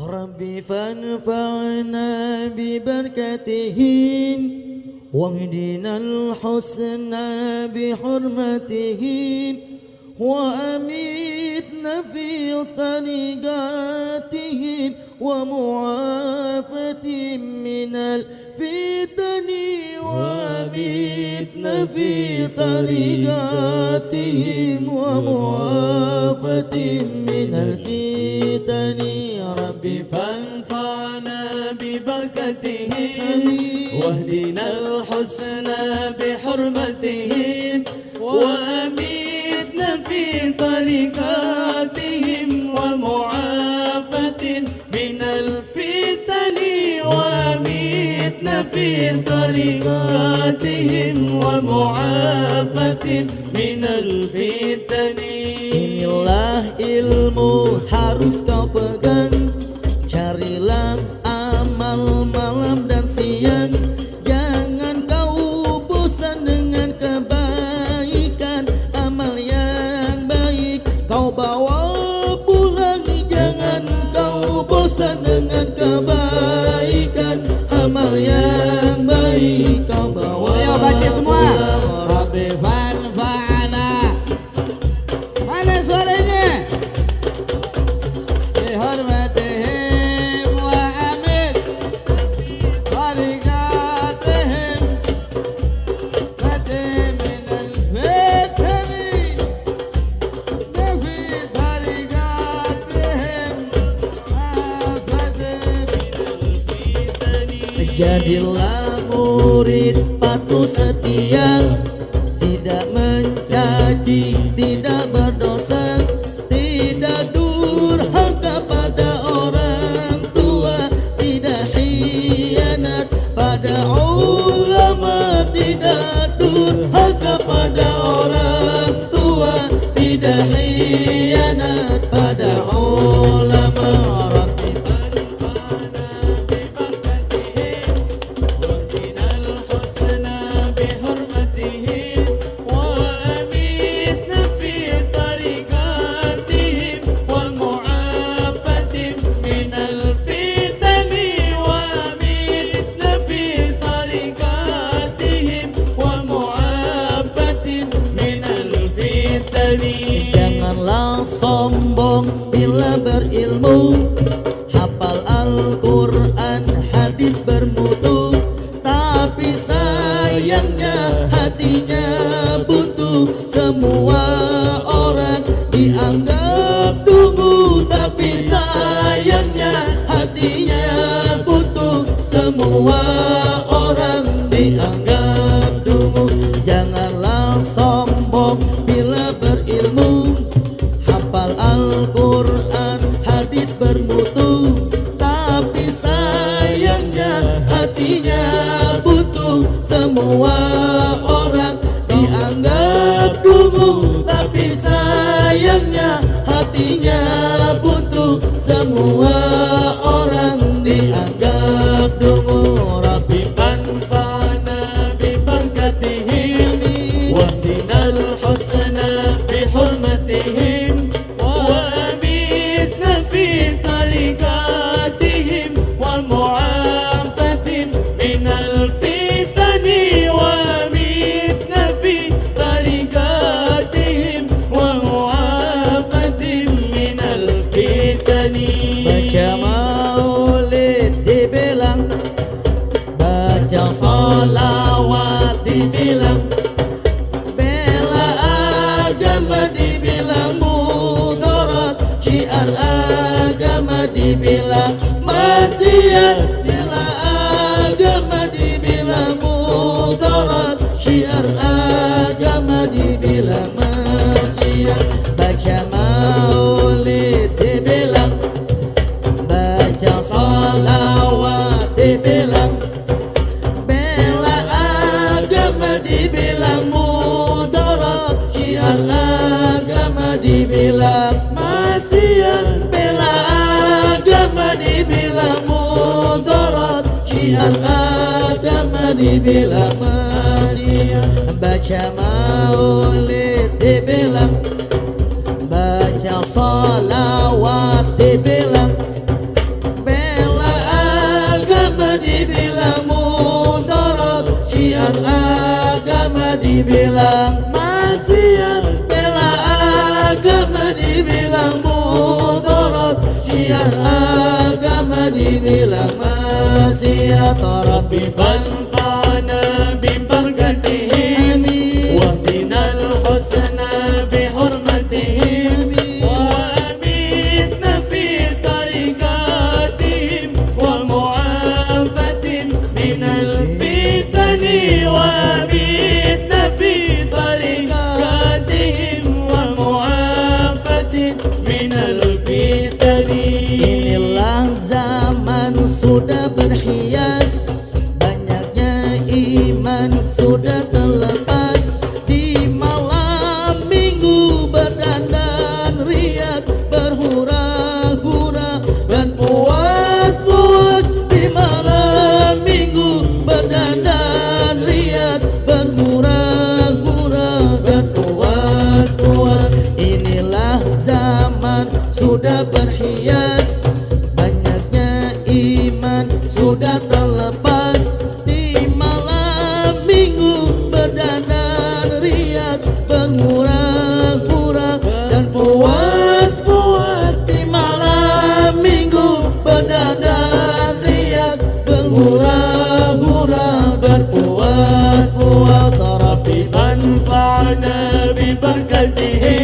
ربي فانفعنا ببركتهم واهدنا الحسنى بحرمتهم وأميتنا في طريقاتهم ومعافاة من الفتن وأميتنا في طريقاتهم ومعافاة في طريقاتهم ومعافاة من الفتن وأميتنا في طريقاتهم ومعافاة من الفتن. Ayo baca semua. Rabbi Fanfa'ana Mana suaranya? Bihormatihim wa amin Barikatihim Katim minal fitani Nafi barikatihim Afatim Jadilah murid patuh setia Tidak mencaci, tidak berdosa Tidak durhaka pada orang tua Tidak hianat pada ulama Tidak durhaka pada orang tua Tidak hianat pada ulama Janganlah sombong bila berilmu butuh Semua orang. Dianggap dungu Tapi sayangnya hatinya butuh Semua orang. Dianggap dungu Baca salawat dibilang Bela agama dibilang mudarat Syiar agama dibilang maksiat Bela agama dibilang mudarat Syiar agama dibilang maksiat Baca dibilang masih bela agama dibilang mudorot syiar agama dibilang masih baca maulid dibilang baca salawat dibilang bela agama dibilang mudorot syiar agama dibilang maksiat Rabbi aman sudah berhias. Banyaknya iman sudah terlepas. Di malam minggu berdandan rias Pengurang-urang dan puas-puas. Di malam minggu berdandan rias Pengurang-urang dan puas-puas. Sarapi tanpa nabi berganti